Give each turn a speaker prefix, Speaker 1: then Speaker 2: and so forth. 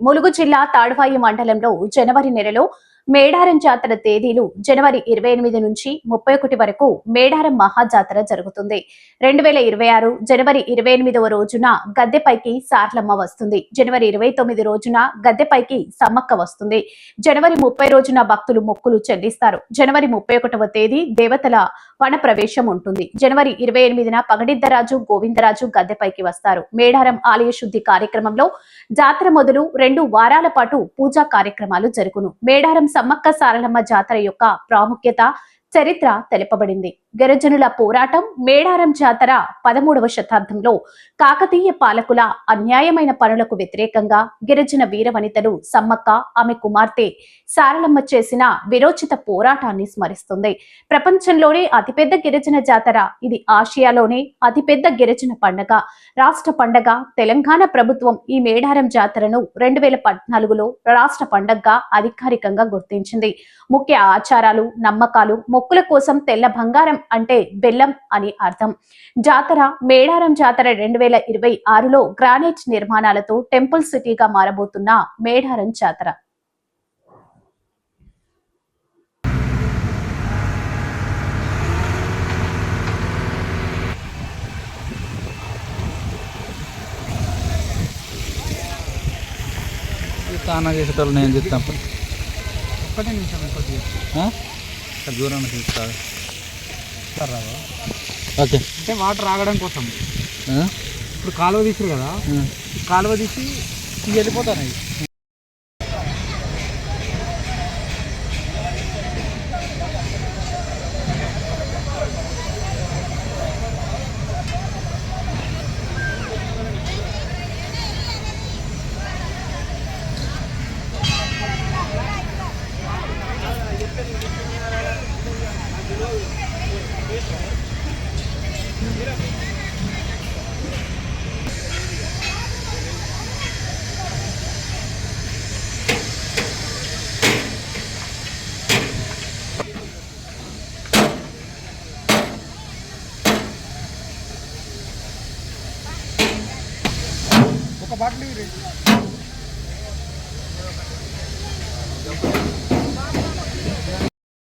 Speaker 1: ములుగు జిల్లా తాడ్వాయి మండలంలో జనవరి నెలలో మేడారం జాతర తేదీలు జనవరి ఇరవై ఎనిమిది నుంచి ముప్పై ఒకటి వరకు మేడారం మహాజాతర జరుగుతుంది. రెండు వేల ఇరవై ఆరు జనవరి ఇరవై ఎనిమిదవ రోజున గద్దెపైకి సార్లమ్మ వస్తుంది. జనవరి ఇరవై తొమ్మిది రోజున గద్దెపైకి సమ్మక్క వస్తుంది. జనవరి ముప్పై రోజున భక్తులు మొక్కులు చెల్లిస్తారు. జనవరి ముప్పై ఒకటవ తేదీ దేవతల వన ప్రవేశం ఉంటుంది. జనవరి ఇరవై ఎనిమిదిన పగడిద్దరాజు గోవిందరాజు గద్దెపైకి వస్తారు. మేడారం ఆలయ శుద్ధి కార్యక్రమంలో జాతర మొదలు రెండు వారాల పాటు పూజా కార్యక్రమాలు జరుగును. మేడారం సమ్మక్క సారలమ్మ జాతర యొక్క ప్రాముఖ్యత చరిత్ర తెలుపబడింది. గిరిజనుల పోరాటం మేడారం జాతర పదమూడవ శతాబ్దంలో కాకతీయ పాలకుల అన్యాయమైన పనులకు వ్యతిరేకంగా గిరిజన వీరవనితలు సమ్మక్క ఆమె కుమార్తె సారలమ్మ చేసిన విరోచిత పోరాటాన్ని స్మరిస్తుంది. ప్రపంచంలోనే అతిపెద్ద గిరిజన జాతర. ఇది ఆసియాలోనే అతిపెద్ద గిరిజన పండగ. రాష్ట్ర పండగ తెలంగాణ ప్రభుత్వం ఈ మేడారం జాతరను రెండు వేల పద్నాలుగులో రాష్ట్ర పండగగా అధికారికంగా గుర్తించింది. ముఖ్య ఆచారాలు నమ్మకాలు మొక్కుల కోసం తెల్ల బంగారం అంటే బెల్లం అని అర్థం. జాతర మేడారం జాతర రెండు వేల ఇరవై ఆరులో గ్రానైట్ నిర్మాణాలతో టెంపుల్ సిటీగా మారబోతున్న మేడారం జాతర.
Speaker 2: స్నానం చేసేటోళ్ళు నేను చెప్తాను
Speaker 3: ఒకటే నిమిషం కొద్దిగా
Speaker 2: దూరం ఓకే.
Speaker 3: అంటే వాటర్ ఆగడం కోసం? ఇప్పుడు కాలువ తీసారు కదా కాలువ తీసి ఇవి ఒక బాటిల్